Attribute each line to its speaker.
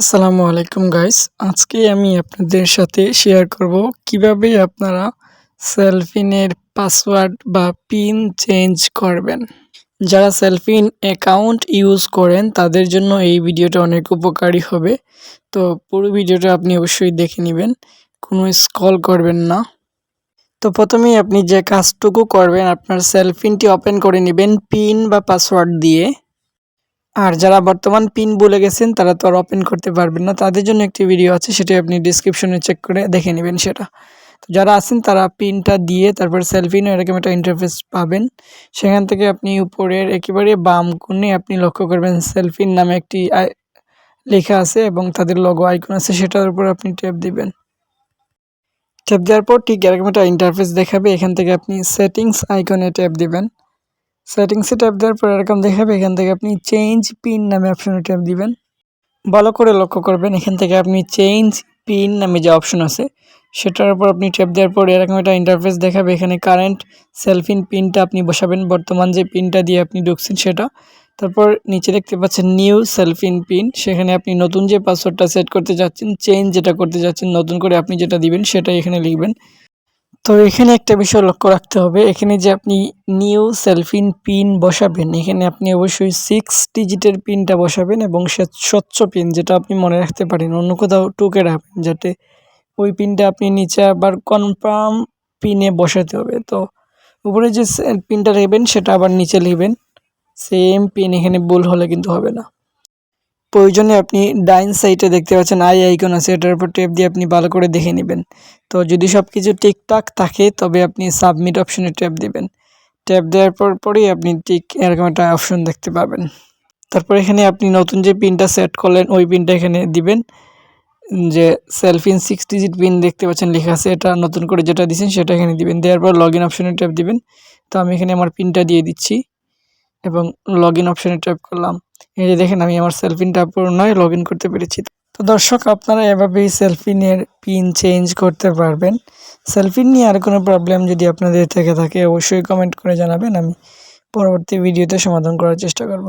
Speaker 1: আসসালামু আলাইকুম গাইস আজকে আমি আপনাদের সাথে শেয়ার করব কীভাবে আপনারা সেলফিনের পাসওয়ার্ড বা পিন চেঞ্জ করবেন। যারা সেলফিন অ্যাকাউন্ট ইউজ করেন, তাদের জন্য এই ভিডিওটা অনেক উপকারী হবে। তো পুরো ভিডিওটা আপনি অবশ্যই দেখে নেবেন, কোনো স্কল করবেন না। তো প্রথমেই আপনি যে কাজটুকু করবেন, আপনার সেলফিনটি ওপেন করে নেবেন পিন বা পাসওয়ার্ড দিয়ে। আর যারা বর্তমান পিন বলে গেছেন, তারা তো আর ওপেন করতে পারবেন না। তাদের জন্য একটি ভিডিও আছে, সেটি আপনি ডিসক্রিপশনে চেক করে দেখে নেবেন সেটা। তো যারা আছেন, তারা পিনটা দিয়ে তারপর সেলফি নিয়ে এরকম একটা ইন্টারফেস পাবেন। সেখান থেকে আপনি উপরের একেবারে বাম কোণে আপনি লক্ষ্য করবেন সেলফির নামে একটি লেখা আছে এবং তাদের লগো আইকন আছে, সেটার উপর আপনি ট্যাপ দিবেন। ট্যাপ দেওয়ার পর ঠিক এরকম একটা ইন্টারফেস দেখাবে। এখান থেকে আপনি সেটিংস আইকনে ট্যাপ দিবেন। সেটিংসে ট্যাপ দেওয়ার পর এরকম দেখাবে, এখান থেকে আপনি চেঞ্জ পিন নামে অপশনে ট্যাপ দিবেন। ভালো করে লক্ষ্য করবেন, এখান থেকে আপনি চেঞ্জ পিন নামে যে অপশন আছে, সেটার উপর আপনি ট্যাপ দেওয়ার পর এরকম একটা ইন্টারফেস দেখাবে। এখানে কারেন্ট সেলফিন পিনটা আপনি বসাবেন, বর্তমান যে পিনটা দিয়ে আপনি ঢুকছেন সেটা। তারপর নিচে দেখতে পাচ্ছেন নিউ সেলফিন পিন সেখানে আপনি নতুন যে পাসওয়ার্ডটা সেট করতে যাচ্ছেন চেঞ্জ যেটা করতে যাচ্ছেন, নতুন করে আপনি যেটা দিবেন সেটা এখানে লিখবেন। তো এখানে একটা বিষয় লক্ষ্য রাখতে হবে। এখানে যে আপনি নিউ সেলফিন পিন বসাবেন, এখানে আপনি অবশ্যই সিক্স ডিজিটের পিনটা বসাবেন এবং স্বচ্ছ পিন যেটা আপনি মনে রাখতে পারেন, অন্য কোথাও টুকে রাখবেন যাতে ওই পিনটা আপনি নিচে আবার কনফার্ম পিনে বসাতে হবে। তো উপরে যে পিনটা রাখবেন সেটা আবার নিচে লিখবেন সেম পিন এখানে ভুল হলে কিন্তু হবে না। প্রয়োজনে আপনি ডাইন সাইডে দেখতে পাচ্ছেন আই আইকন আছে, এটার উপর টেপ দিয়ে আপনি ভালো করে দেখে নেবেন। তো যদি সব কিছু ঠিকঠাক থাকে, তবে আপনি সাবমিট অপশনে ট্যাপ দিবেন। ট্যাপ দেওয়ার পর পরেই আপনি ঠিক এরকম একটা অপশন দেখতে পাবেন। তারপর এখানে আপনি নতুন যে পিনটা সেট করলেন, ওই পিনটা এখানে দিবেন। যে সেলফিন সিক্স ডিজিট পিন দেখতে পাচ্ছেন লেখা আছে, এটা নতুন করে যেটা দিচ্ছেন সেটা এখানে দিবেন। দেওয়ার পর লগ ইন অপশনে ট্যাপ দিবেন। তো আমি এখানে আমার পিনটা দিয়ে দিচ্ছি এবং লগ ইন অপশনে ট্যাপ করলাম। এই যে দেখেন আমি আমার সেলফিনটা পুনরায় লগ ইন করতে পেরেছি। তো দর্শক, আপনারা এভাবেই সেলফিনের পিন চেঞ্জ করতে পারবেন। সেলফিন নিয়ে আর কোনো প্রবলেম যদি আপনাদের থেকে থাকে, অবশ্যই কমেন্ট করে জানাবেন। আমি পরবর্তী ভিডিওতে সমাধান করার চেষ্টা করব।